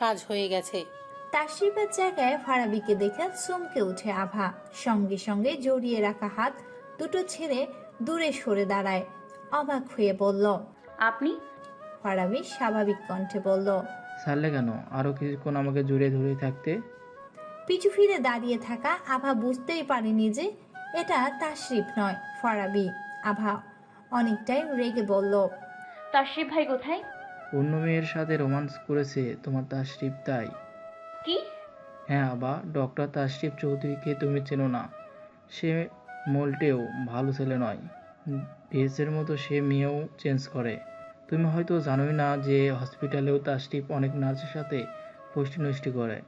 কাজ হয়ে গেছে। তাশরিফের জায়গায় ফারাবিকে দেখে চমকে ওঠে আভা। সঙ্গে সঙ্গে জড়িয়ে রাখা হাত দুটো ছেড়ে দূরে সরে দাঁড়ায়। অবাক হয়ে বলল আপনি? ফারাবি স্বাভাবিক কণ্ঠে বলল ছাড়লে কেন? আরও কিছুক্ষণ আমাকে জুড়ে ধরে থাকতে? পিছু ফিরে দাঁড়িয়ে থাকা আভা বুঝতেই পারেনি যে এটা তাশরিফ নয় ফারাবি। আভা অনেকটাই রেগে বলল তাশরিফ ভাই কোথায়? অন্য মেয়ের সাথে রোমান্স করেছে তোমার তাশরিফ তাই। কি? হ্যাঁ আবা ডক্টর তাশরিফ চৌধুরীকে তুমি চেনো না। সে মোল্টেও ভালো ছেলে নয়। ভেসের মতো সে মেয়েও চেঞ্জ করে। তুমি হয়তো জানোই না যে হসপিটালেও তাশরিফ অনেক নার্সের সাথে পুষ্টি করে।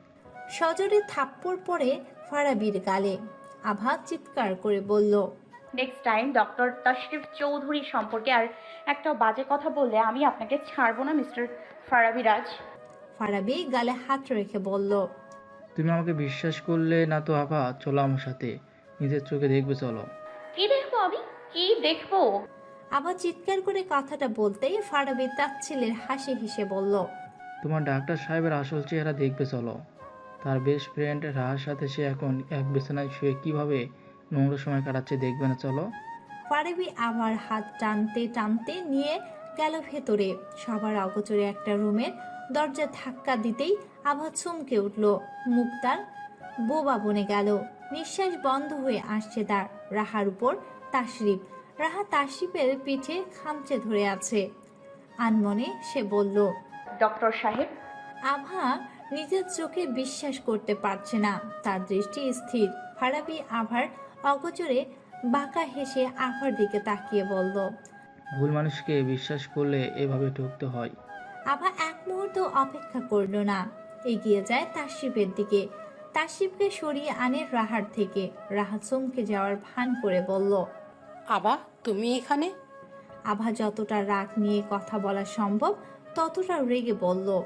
সজরে থাপ্পড় পড়ে ফারাবির গালে আভা চিৎকার করে বলল next time doctor Tashrif Chowdhury সম্পর্কে আর একটা বাজে কথা বললে আমি আপনাকে ছাড়বো না মিস্টার ফারাবি রাজ ফারাবি গালে হাত রেখে বলল তুমি আমাকে বিশ্বাস করলে না তো আবা চলো আমার সাথে। নিজের চোখে দেখবে চলো। কি দেখব আমি? কি দেখব? আবার চিৎকার করে কথাটা বলতেই ফারাবি তার ছেলের হাসি হেসে বলল তোমার ডাক্তার সাহেবের আসল চেহারা দেখবে চলো। তার বেস্ট ফ্রেন্ড রাহার সাথে সে এখন এক বিছানায় শুয়ে কীভাবে নোংরা সময় কাটাচ্ছে দেখবে না চলো। ফারাবি আবার হাত টানতে টানতে নিয়ে গেল ভেতরে। সবার অগোচরে একটা রুমের দরজা ধাক্কা দিতেই আবার চমকে উঠল। মুখ তার বোবা বনে গেল। নিঃশ্বাস বন্ধ হয়ে আসছে তার রাহার উপর তাশরিফ। রাহা তাশরিফের পিঠে খামচে ধরে আছে। আনমনে সে বলল ডক্টর সাহেব? আভা নিজের চোখে বিশ্বাস করতে পারছে না। তার দৃষ্টি স্থির। ফারাবি আভার অগোচরে বাঁকা হেসে আভার দিকে তাকিয়ে বলল ভুল মানুষকে বিশ্বাস করলে এভাবে ঠকতে হয়। আভা এক মুহূর্ত অপেক্ষা করল না। এগিয়ে যায় তাশিফের দিকে। তাশিফকে সরিয়ে আনে রাহার থেকে। রাহা চমকে যাওয়ার ভান করে বলল আবা তুমি এখানে? আভা যতটা রাগ নিয়ে কথা বলা সম্ভব ততটা রেগে বলল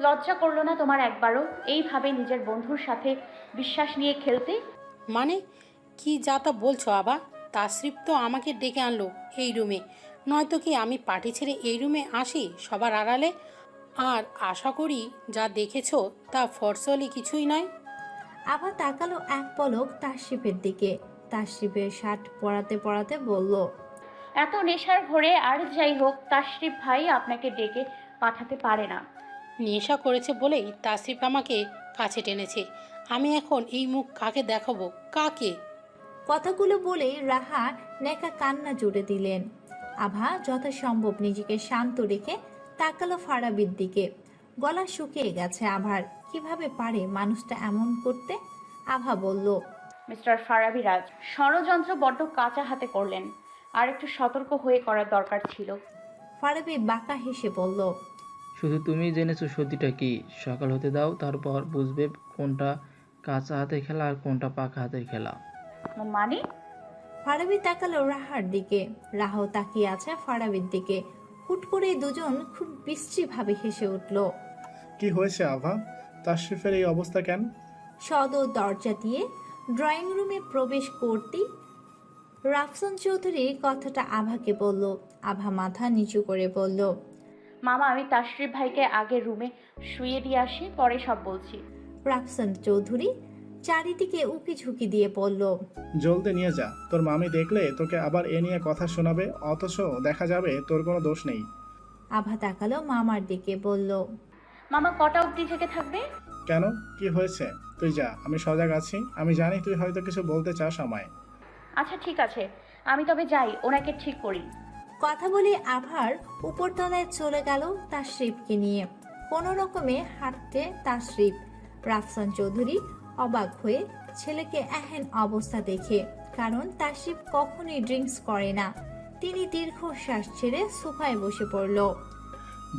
লজ্জা করল না তোমার একবারও? এইভাবে নিজের বন্ধুর সাথে বিশ্বাস নিয়ে খেলতে? মানে কি যা তা বলছো আবা? তাসরিফ তো আমাকে ডেকে আনলো এই রুমে। নয়তো কি আমি পার্টি ছেড়ে এই রুমে আসি সবার আড়ালে? আর আশা করি যা দেখেছ তা ফরসলি কিছুই নয়। আবার তাকালো এক পলক তাশিফের দিকে। তাশিফের শার্ট পরাতে পরাতে বলল এত নেশার ঘরে আর যাই হোক তাশরিফ ভাই আপনাকে ডেকে পাঠাতে পারে না। নেশা করেছে বলেই তাসরিফ আমাকে কাছে টেনেছে। আমি এখন এই মুখ কাকে দেখাবো? কাকে? কথাগুলো বলে রাহা নেকা কান্না জুড়ে দিলেন। আভা যথাসম্ভব নিজেকে শান্ত রেখে তাকালো ফারাবির দিকে। গলা শুকিয়ে গেছে আভার। কীভাবে পারে মানুষটা এমন করতে? আভা বলল মিস্টার ফারাবি রাজ ষড়যন্ত্র বড্ড কাঁচা হাতে করলেন। আর একটু সতর্ক হয়ে করার দরকার ছিল। ফারাবি বাঁকা হেসে বলল শুধু তুমি জেনেছো সত্যিটা কি? সকাল হতে দাও তারপর বুঝবে কোনটা কাঁচা হাতে খেলা আর কোনটা পাকা হাতের খেলা। মানে? ফারাবি তাকালো রাহার দিকে। রাহাও তাকিয়ে আছে ফারাবির দিকে। হুট করে দুজন খুব বিশ্রীভাবে হেসে উঠল। কি হয়েছে আভা? তাশরিফের এই অবস্থা কেন? সদর দরজা দিয়ে ড্রয়িং রুমে প্রবেশ করতেই রাফসান চৌধুরী কথাটা আভাকে বলল। আভা মাথা নিচু করে বলল মামা আমি তাশরিফ ভাইকে আগে রুমে শুয়ে দিয়ে আসি পরে সব বলছি। রাফসান চৌধুরী চারিদিকে উকি ঝুঁকি দিয়ে বলল জলদি নিয়ে যা। তোর মামি দেখলে তোকে আবার এ নিয়ে কথা শোনাবে অথচ দেখা যাবে তোর কোনো দোষ নেই। আভা তাকালো মামার দিকে বলল মামা কটা অবধি থেকে থাকবে? কেন? কি হয়েছে? তুই যা আমি সজাগ আছি। আমি জানি তুই হয়তো কিছু বলতে চাস আমায়। আচ্ছা ঠিক আছে। আমি তবে যাই ওনাকে ঠিক করি। কথা বলে আভার উপরতলায় চলে গেল তার তাশরিফকে নিয়ে। কোনো রকমে হাঁটতে তার তাশরিফ রাফসান চৌধুরী অবাক হয়ে ছেলেকে এহেন অবস্থা দেখে কারণ তাশরিফ কখনোই ড্রিঙ্কস করে না। তিনি দীর্ঘশ্বাস ছেড়ে সোফায় বসে পড়ল।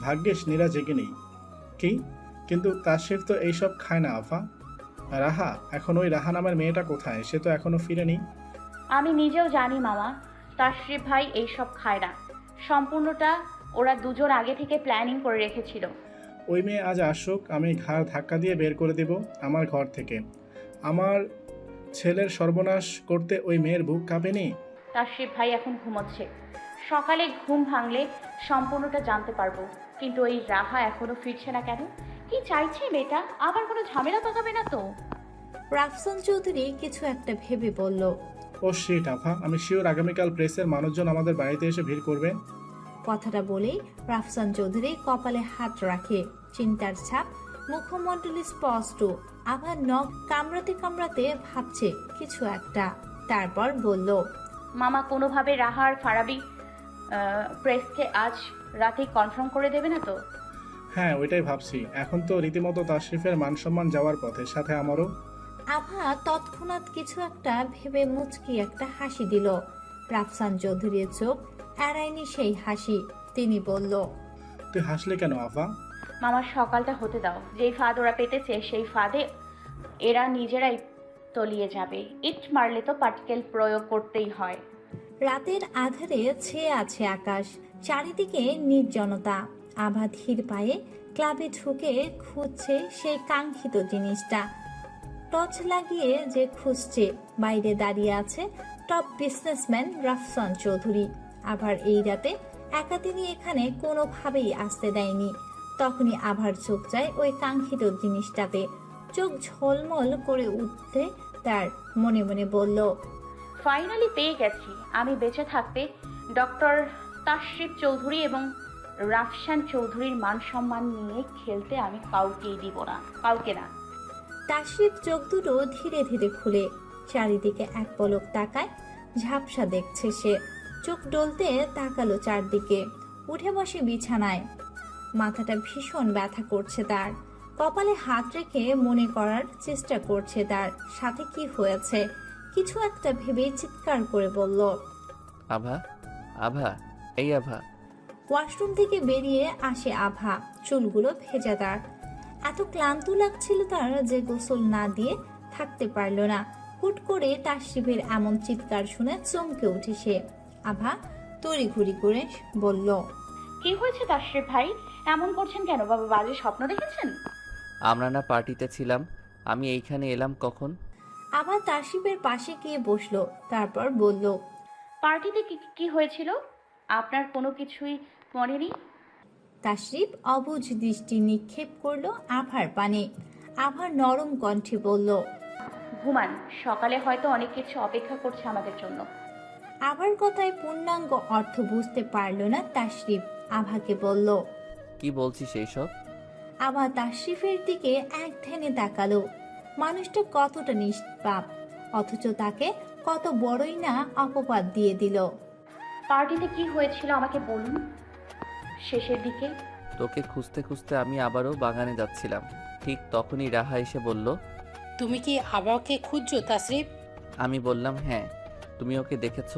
ভাগ্যিস নীরা জেগে নেই। কি? কিন্তু তাশরিফ তো এইসব খায় না আফা। রাহা এখন ওই রাহা নামের মেয়েটা কোথায়? সে তো এখনও ফিরেনি। আমি নিজেও জানি মামা তাশরিফ ভাই এইসব খায় না। সম্পূর্ণটা ওরা দুজন আগে থেকে প্ল্যানিং করে রেখেছিল। ওই মেয়ে আজ আসুক আমি ঘাড় ধাক্কা দিয়ে বের করে দেব আমার ঘর থেকে। আমার ছেলের সর্বনাশ করতে ওই মেয়ের বুক কাঁপেনি? তাশরিফ ভাই এখন ঘুমোচ্ছে। সকালে ঘুম ভাঙলে সম্পূর্ণটা জানতে পারব। কিন্তু ওই রাহা এখনও ফিরছে না কেন? কি চাইছে মেয়েটা? আবার কোনো ঝামেলা পাকাবে না তো? রাফসান চৌধুরী কিছু একটা ভেবে বলল ও শিট আফা আমি শিওর আগামীকাল প্রেসের মানুষজন আমাদের বাড়িতে এসে ভিড় করবে? কথাটা বলেই রাফসান চৌধুরী কপালে হাত রাখে। চিন্তার ছাপ। মুখমণ্ডলে স্পষ্ট আবার নখ কামড়াতে কামড়াতে ভাবছে কিছু একটা। তারপর বলল মামা কোনোভাবে রাহার ফারাবি আহ, প্রেসকে আজ রাতেই কনফার্ম করে দেবে না তো? হ্যাঁ ওইটাই ভাবছি। এখন তো রীতিমতো তাশরিফের মান সম্মান যাওয়ার পথে সাথে আমারও। আভা তৎক্ষণাৎ কিছু একটা ভেবে মুচকি একটা হাসি দিল। রাফসান চৌধুরীর চোখ এড়ায়নি সেই হাসি। তিনি বলল তুই হাসলে কেন আফা মামার সকালটা হতে দাও। যেই ফাঁদ ওরা পেতেছে, সেই ফাঁদে এরা নিজেরাই তলিয়ে যাবে। ইট মারলে তো পার্টিকেল প্রয়োগ করতেই হয়। রাতের আধারে ছেয়ে আছে আকাশ, চারিদিকে নির্জনতা। আভা ধীর পায়ে ক্লাবে ঢুকে খুঁজছে সেই কাঙ্ক্ষিত জিনিসটা। টর্চ লাগিয়ে যে খুঁজছে, বাইরে দাঁড়িয়ে আছে টপ বিজনেসম্যান রাফসান চৌধুরী। আবার এই রাতে একা তিনি এখানে কোনোভাবেই আসতে দেয়নি। তখনই আভার চোখ যায় ওই কাঙ্ক্ষিত জিনিসটাতে। চোখ ঝলমল করে উঠতে তার মনে মনে বলল ফাইনালি পেয়ে গেছি। আমি বেঁচে থাকতে ডক্টর তাশরিফ চৌধুরী এবং রাফসান চৌধুরীর মান সম্মান নিয়ে খেলতে আমি কাউকেই দিব না কাউকে না। তাশরিফ চোখ দুটো ধীরে ধীরে খুলে চারিদিকে এক পলক তাকায় ঝাপসা দেখছে সে। চোখ ডলতে তাকালো চারদিকে উঠে বসে বিছানায়। মাথাটা ভীষণ ব্যথা করছে তার। কপালে হাত রেখে মনে করার চেষ্টা করছে তার সাথে কি হয়েছে? কিছু একটা ভেবে চিৎকার করে বলল আভা আভা এই আভা। ওয়াশরুম থেকে বেরিয়ে আসে আভা চুলগুলো ভেজা তার। এত ক্লান্ত লাগছিল তার যে গোসল না দিয়ে থাকতে পারল না। হুট করে তাশরিফের এমন চিৎকার শুনে চমকে উঠে সে। আভা তড়িঘড়ি করে বলল কি হয়েছে তাশরিফ ভাই? এমন করছেন কেন? বাবা বাজে স্বপ্ন দেখেছেন? আমরা না পার্টিতে ছিলাম। আমি এইখানে এলাম কখন? আবার তাশরিফের পাশে গিয়ে বসল তারপর বলল পার্টিতে কি কি হয়েছিল? আপনার কোনো কিছুই মনে নেই তাশরিফ অবুঝ দৃষ্টি নিক্ষেপ করল আভার পানে। আভার নরম কণ্ঠে বলল ঘুমান সকালে হয়তো অনেক কিছু অপেক্ষা করছে আমাদের জন্য। আভার কথায় পূর্ণাঙ্গ অর্থ বুঝতে পারল না তাশরিফ আভাকে বলল কি বলছিস এইসব? আভা তাশরিফের দিকে এক ধ্যানে তাকালো। মানুষটা কতটা নিষ্পাপ অথচ তাকে কত বড়ই না অপবাদ দিয়ে দিল। পার্টিতে কি হয়েছিল আমাকে বলুন? শেষের দিকে। তোকে খুঁজতে খুঁজতে আমি আবারও বাগানে যাচ্ছিলাম। ঠিক তখনই রাহা এসে বলল তুমি কি আবাকে খুঁজছো তাসরিফ? আমি বললাম হ্যাঁ তুমি ওকে দেখেছ?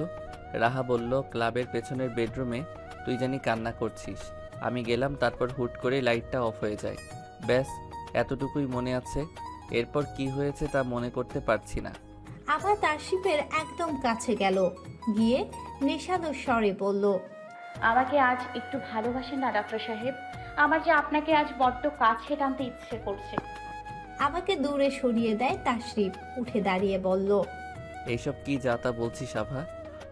রাহা বলল ক্লাবের পেছনের বেডরুমে তুই জানি কান্না করছিস। আমি গেলাম তারপর হুট করে লাইটটা অফ হয়ে যায়। ব্যাস এতটুকুই মনে আছে। এরপর কি হয়েছে তা মনে করতে পারছি না। আভা তাশরিফের একদম কাছে গেল। গিয়ে নেশাদর স্বরে বলল আমাকে আজ একটু ভালোবাসেন না ডক্টর সাহেব। আমার যে আপনাকে আজ বড্ড কাছে টানতে ইচ্ছে করছে। আমাকে দূরে সরিয়ে দেয় তাশরিফ উঠে দাঁড়িয়ে বলল এইসব কি যা তা বলছিস আভা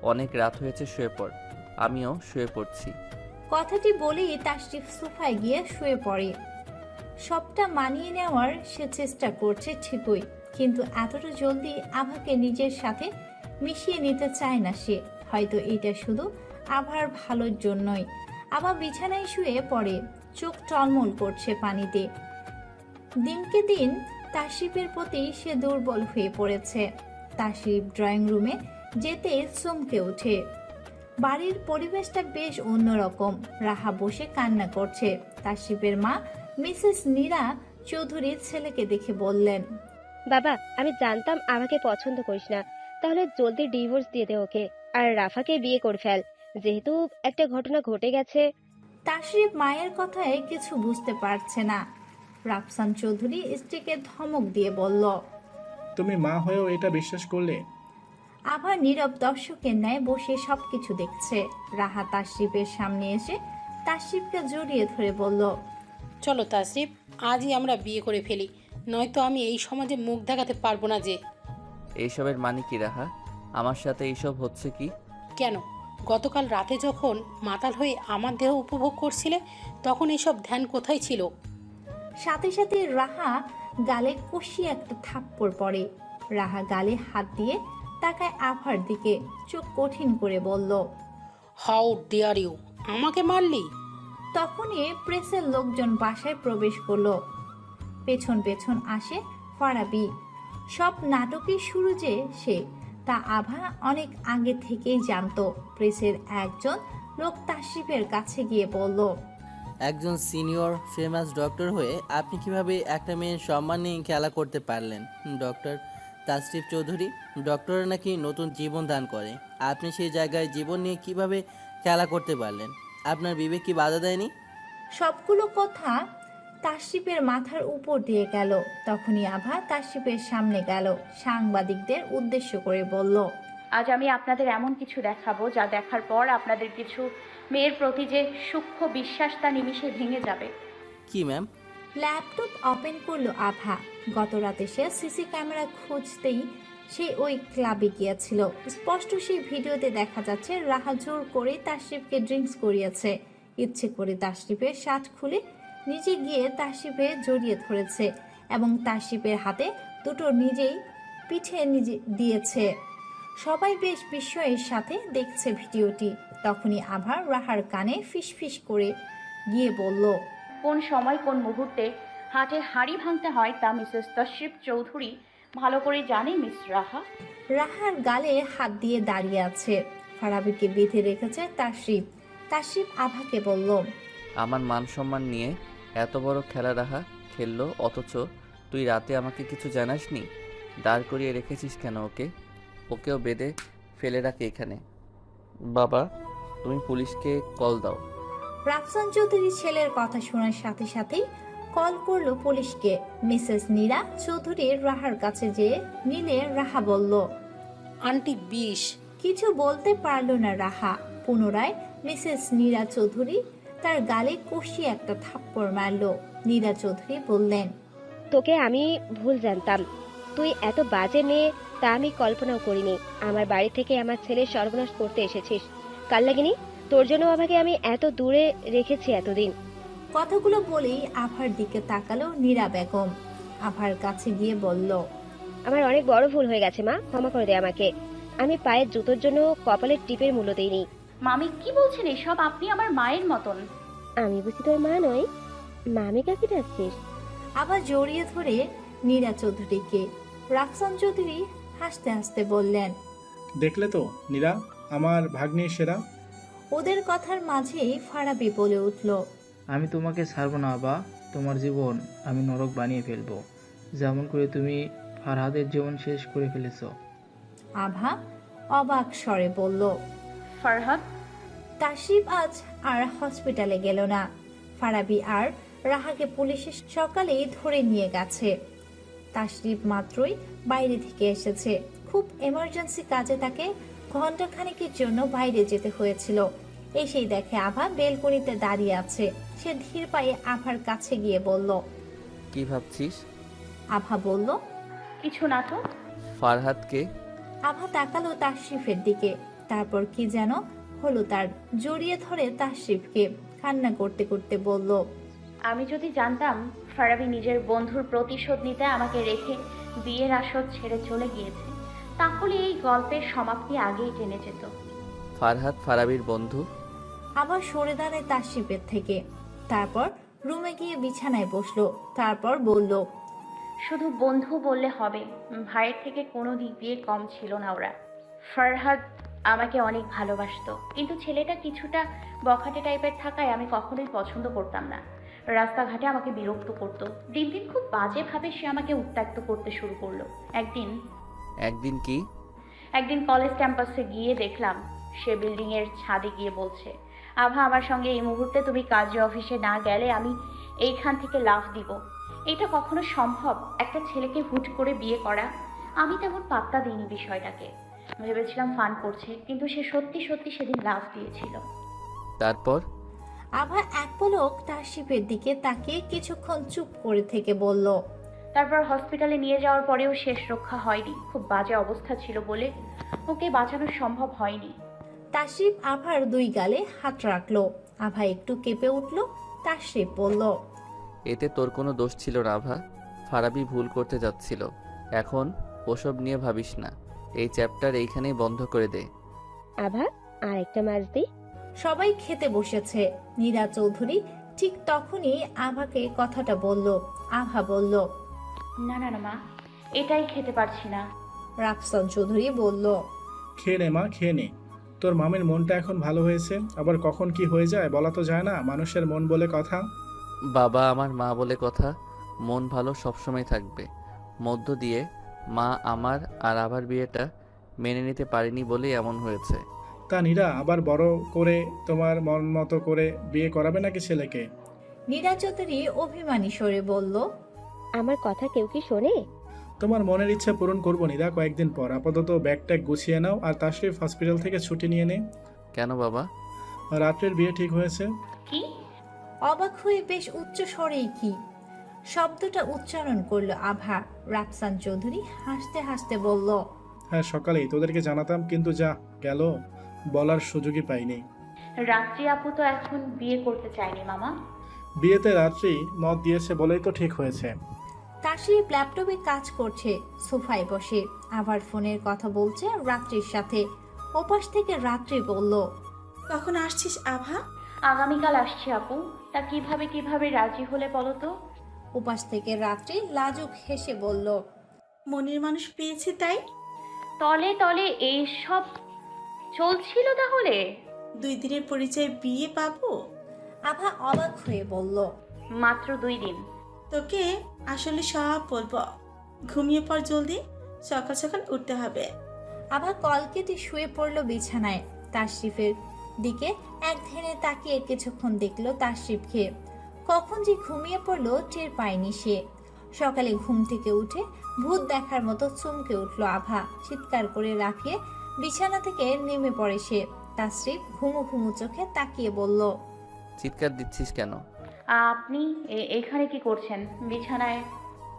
অনেক রাত হয়েছে শুয়ে পড়। আমিও শুয়ে পড়ছি। কথাটি বলেই তাশরিফ সোফায় গিয়ে শুয়ে পড়ে। সবটা মানিয়ে নেওয়ার সে চেষ্টা করছে ঠিকই, কিন্তু এতটা জলদি আভাকে নিজের সাথে মিশিয়ে নিতে চায় না সে। হয়তো এটা শুধু আভার ভালোর জন্যই। আবার বিছানায় শুয়ে পড়ে, চোখ টলমল করছে পানিতে। দিনকে দিন তাশরিফের প্রতি সে দুর্বল হয়ে পড়েছে। তাশরিফ ড্রয়িং রুমে যেতে চমকে ওঠে। বাড়ির পরিবেশটা বেশ অন্যরকম। রাহা বসে কান্না করছে। তাশরিফের মা মিসেস নীরা চৌধুরী ছেলেকে দেখে বললেন বাবা আমি জানতাম আমাকে পছন্দ করিস না। তাহলে জলদি ডিভোর্স দিয়ে দে ওকে আর রাফাকে বিয়ে করে ফেল। যেহেতু একটা ঘটনা ঘটে গেছে। তাশরিফ মায়ের কথায় কিছু বুঝতে পারছে না। রাফসান চৌধুরী স্ত্রীকে ধমক দিয়ে বলল তুমি মা হয়েও এটা বিশ্বাস করলে? আবার নীরব দর্শকের ন্যায় বসে সবকিছু দেখছে। রাহা তাশরিফের সামনে এসে তাশরিফকে জড়িয়ে ধরে বলল চলো তাসরিফ আজই আমরা বিয়ে করে ফেলি। নয়তো আমি এই সমাজে মুখ দেখাতে পারব না যে। এইসবের মানে কি রাহা? আমার সাথে এইসব হচ্ছে কি? কেন? গতকাল রাতে যখন মাতাল হয়ে আমার দেহ উপভোগ করছিলে তখন এইসব ধ্যান কোথায় ছিল? সাথে সাথে রাহা গালে কষি একটা থাপ্পড় পড়ে। রাহা গালে হাত দিয়ে তাকায় আভার দিকে চোখ কঠিন করে বলল হাউ ডিয়ার ইউ? আমাকে মারলি? তখনই প্রেসের লোকজন বাসায় প্রবেশ করল। পেছন পেছন আসে ফারাবি। সব নাটকের শুরু যে সে তা আভা অনেক আগে থেকেই জানতো। প্রেসের একজন লোক তাশরিফের কাছে গিয়ে বলল একজন সিনিয়র ফেমাস ডক্টর হয়ে আপনি কীভাবে একটা মেয়ের সম্মান নিয়ে খেলা করতে পারলেন ডক্টর? তাসরিফ চৌধুরী ডক্টর নাকি নতুন জীবন দান করে। আপনি সেই জায়গায় জীবন নিয়ে কীভাবে খেলা করতে পারলেন? আপনার বিবেক কি বাধা দেয়নি? সবগুলো কথা তাশরিফের মাথার উপর দিয়ে গেল। তখনই আভা তাশরিফের সামনে গেল সাংবাদিকদের উদ্দেশ্য করে বলল আজ আমি আপনাদের এমন কিছু দেখাবো যা দেখার পর আপনাদের কিছু মেয়ের প্রতি যে সূক্ষ্ম বিশ্বাস তা নিমিষে ভেঙে যাবে। কি ম্যাম ল্যাপটপ ওপেন করল আভা। গত রাতে সে সিসি ক্যামেরা খুঁজতেই সে ওই ক্লাবে গিয়েছিল। স্পষ্ট সেই ভিডিওতে দেখা যাচ্ছে, রাহা জোর করে তাশরিফকে ড্রিঙ্কস করিয়েছে। ইচ্ছে করে তাশরিফের শার্ট খুলে নিজে গিয়ে তাশরিফে জড়িয়ে ধরেছে এবং তাশরিফের হাতে দুটো নিজেই পিঠে নিজে দিয়েছে। সবাই বেশ বিস্ময়ের সাথে দেখছে ভিডিওটি। তখনই আবার রাহার কানে ফিসফিস করে গিয়ে বলল, কোন সময়, কোন মুহূর্তে হাটে হাড়ি ভাঙতে হয় তা মিসেস তশরিফ চৌধুরী। ভালো করে জানে মিস রাহা। রাহার গালে হাত দিয়ে দাঁড়িয়ে আছে। ফারাবিকে বেঁধে রেখেছে তাশরিফ। তাশরিফ আভাকে বলল আমার মান সম্মান নিয়ে এত বড় খেলা রাহা খেললো অথচ তুই রাতে আমাকে কিছু জানাসনি? দাঁড় করিয়ে রেখেছিস কেন ওকে? ওকেও বেঁধে ফেলে রাখে এখানে। বাবা তুমি পুলিশকে কল দাও। রাফসান চৌধুরী ছেলের কথা শোনার সাথে সাথেই কল করল পুলিশকে। মিসেস নীরা চৌধুরী রাহার কাছে যেয়ে নিলে রাহা বলল আন্টি বিষ। কিছু বলতে পারল না রাহা। পুনরায় মিসেস নীরা চৌধুরী তার গালে কষি একটা থাপ্পড় মারল। নীরা চৌধুরী বললেন তোকে আমি ভুল জানতাম। তুই এত বাজে মেয়ে তা আমি কল্পনাও করিনি। আমার বাড়ি থেকে আমার ছেলের সর্বনাশ করতে এসেছিস। কাল লাগিনি তোর জন্য আমাকে আমি এত দূরে রেখেছি এতদিন। কথাগুলো বলেই আভার দিকে তাকালো নীরা বেগম। আভার কাছে গিয়ে বলল আমার অনেক বড় ভুল হয়ে গেছে মা। ক্ষমা করে দে আমাকে। আমি পায়ের জুতোর জন্য কপালের টিপের মূল্য দিইনি। মামি কি বলছেন এসব? আপনি আমার মায়ের মতন। আমি বুঝি তোর মা নই মামি কাকে ডাকছিস? আবার জড়িয়ে ধরে নীরা চৌধুরীকে। রাফসান চৌধুরী হাসতে হাসতে বললেন দেখলে তো নীরা আমার ভাগ্নির সেরা। ওদের কথার মাঝেই ফারাবি বলে উঠল আমি তোমাকে ছাড়বো না বা তোমার জীবন আমি নরক বানিয়ে ফেলব। যেমন করে তুমি ফারহাদের জীবন শেষ করে ফেলেছ। আভা অবাক স্বরে বলল ফারহাদ? তাশরিফ আজ আর হসপিটালে গেল না। ফারাবি আর রাহাকে পুলিশে সকালেই ধরে নিয়ে গেছে। তাশরিফ মাত্রই বাইরে থেকে এসেছে। খুব এমার্জেন্সি কাজে তাকে ঘন্টাখানেকের জন্য বাইরে যেতে হয়েছিল। এসেই দেখে আভা বেলকনিতে দাঁড়িয়ে আছে। সে ধীর পায়ে আভার কাছে গিয়ে বলল কি ভাবছিস? আভা বলল কিছু না তো। ফারহাদকে? আভা তাকালো তাশরিফের দিকে তারপর কি যেন হলো তার জড়িয়ে ধরে তাশরিফকে কান্না করতে করতে বলল আমি যদি জানতাম ফারাবি নিজের বন্ধুর প্রতিশোধ নিতে আমাকে রেখে বিয়ের আসর ছেড়ে চলে গিয়েছে তাহলে এই গল্পের সমাপ্তি আগেই টেনে যেত। ফারহাদ ফারাবির বন্ধু? আবার সরে দাঁড়ায় তাশরিফের থেকে। তারপর রুমে গিয়ে বিছানায় বসল তারপর বলল শুধু বন্ধু বললে হবে ভাইয়ের থেকে কোনো দিক দিয়ে কম ছিল না ওরা। ফরহাদ আমাকে অনেক ভালোবাসতো কিন্তু ছেলেটা কিছুটা বখাটে টাইপের থাকায় আমি কখনোই পছন্দ করতাম না। রাস্তাঘাটে আমাকে বিরক্ত করতো। দিন দিন খুব বাজেভাবে সে আমাকে উত্ত্যক্ত করতে শুরু করল। একদিন একদিন কি? একদিন কলেজ ক্যাম্পাসে গিয়ে দেখলাম সে বিল্ডিংয়ের ছাদে গিয়ে বলছে আভা আমার সঙ্গে এই মুহূর্তে তুমি কাজে অফিসে না গেলে আমি এইখান থেকে লাভ দিব। এটা কখনো সম্ভব? একটা ছেলেকে হুট করে বিয়ে করা? আমি তেমন পাত্তা দিইনি বিষয়টাকে। ভেবেছিলাম ফান করছে কিন্তু সে সত্যি সত্যি সেদিন লাভ দিয়েছিল। তারপর? আভা এক পলক তাশরিফের দিকে তাকিয়ে কিছুক্ষণ চুপ করে থেকে বলল তারপর হসপিটালে নিয়ে যাওয়ার পরেও শেষ রক্ষা হয়নি। খুব বাজে অবস্থা ছিল বলে ওকে বাঁচানো সম্ভব হয়নি। তাশরিফ আভার দুই গালে হাত রাখল। আভা একটু কেঁপে উঠল তাশরিফ বলল এতে তোর কোনো দোষ ছিল না আভা। ফারাবি ভুল করতে যাচ্ছিল। এখন ওসব নিয়ে ভাবিস না। এই চ্যাপ্টার এইখানেই বন্ধ করে দে। আভা আর একটা মাছ দি। সবাই খেতে বসেছে। নীরা চৌধুরী ঠিক তখনই আভাকে কথাটা বলল। আভা বলল না না না মা এটাই খেতে পারছি না। রাফসান চৌধুরী বলল খেয়ে নে মা খেয়ে নে। তোর মামের মনটা এখন ভালো হয়েছে আবার কখন কি হয়ে যায় বলা তো যায় না মানুষের মন বলে কথা। বাবা আমার মা বলে কথা মন ভালো সবসময় থাকবে। মধ্য দিয়ে মা আমার আর আবার বিয়েটা মেনে নিতে পারেনি বলেই এমন হয়েছে। তা নীরা আবার বড় করে তোমার মন মতো করে বিয়ে করাবে নাকি ছেলেকে? নীরা চৌধুরী অভিমানী স্বরে বলল আমার কথা কেউ কি শোনে? তোমার মনের ইচ্ছা পূরণ করব নিদা কয়েকদিন পর। আপাতত ব্যাগ ট্যাগ গুছিয়ে নাও আর তাশরিফ হসপিটাল থেকে ছুটি নিয়ে নে। কেন বাবা? রাত্রের বিয়ে ঠিক হয়েছে। কি? অবাক হয়ে বেশ উচ্চ স্বরেই কি? শব্দটা উচ্চারণ করল আভা। রাফসান চৌধুরী হাসতে হাসতে বলল হ্যাঁ সকালেই তোদেরকে জানাতাম কিন্তু যা গেল বলার সুযোগই পাইনি। রাত্রি আপু তো এখন বিয়ে করতে চায়নি মামা। বিয়েতে রাত্রি মত দিয়েছে বলেই তো ঠিক হয়েছে। তাশরিফ ল্যাপটপে কাজ করছে সোফায় বসে। আবার ফোনের কথা বলছে রাত্রির সাথে। ওপাশ থেকে রাত্রি বলল কখন আসছিস আভা? আগামীকাল আসছি আপু। তা কীভাবে কীভাবে রাজি হলে বলো তো? ওপাশ থেকে রাত্রি লাজুক হেসে বলল মনের মানুষ পেয়েছে তাই? তলে তলে এইসব চলছিল তাহলে? দুই দিনের পরিচয় বিয়ে পাবো? আভা অবাক হয়ে বলল মাত্র দুই দিন। তোকে আসলে সব বলব। ঘুমিয়ে পর জলদি সকাল সকাল উঠতে হবে। আবার কল কেটে শুয়ে পড়ল বিছানায়। তাশরিফের দিকে এক ধ্যানে তাকিয়ে কিছুক্ষণ দেখল তাশরিফকে কখন যে ঘুমিয়ে পড়ল টের পায়নি সে। সকালে ঘুম থেকে উঠে ভূত দেখার মতো চমকে উঠল আভা। চিৎকার করে রাখিয়ে বিছানা থেকে নেমে পড়ে সে। তাশরিফ ঘুমো ঘুমো চোখে তাকিয়ে বলল চিৎকার দিচ্ছিস কেন? আপনি এ- এখানে কি করছেন? বিছানায়?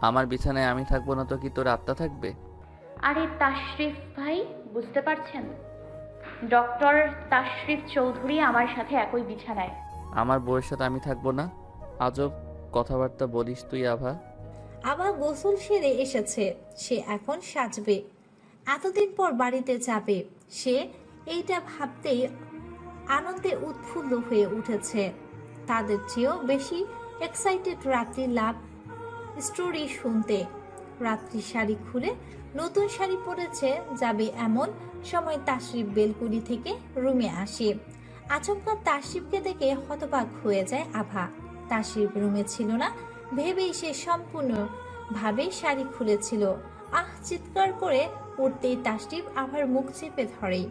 আমার বিছানায় আমি থাকব না তো কি তোর আত্মা থাকবে? আরে তাশরিফ ভাই বুঝতে পারছেন? ডক্টর তাশরিফ চৌধুরী আমার সাথে একই বিছানায়। আমার বউয়ের সাথে আমি থাকব না? আজব কথাবার্তা বলিস তুই আভা। আবার গোসল সেরে এসেছে। সে এখন সাজবে। এতদিন পর বাড়িতে যাবে। সে এইটা ভাবতেই আনন্দে উৎফুল্ল হয়ে উঠেছে। তাদের চেয়েও বেশি এক্সাইটেড রাত্রি লাভ স্টোরি শুনতে। রাত্রি শাড়ি খুলে নতুন শাড়ি পরেছে, যাবে এমন সময় তাশরিফ বেলকুড়ি থেকে রুমে আসে। আচমকা তাশরিফকে দেখে হতবাক হয়ে যায় আভা। তাশরিফ রুমে ছিল না, ভেবেই সে সম্পূর্ণ ভাবে শাড়ি খুলেছিল। আহ, চিৎকার করে উঠতেই তাসটিপ আবার মুখ চেপে ধরে।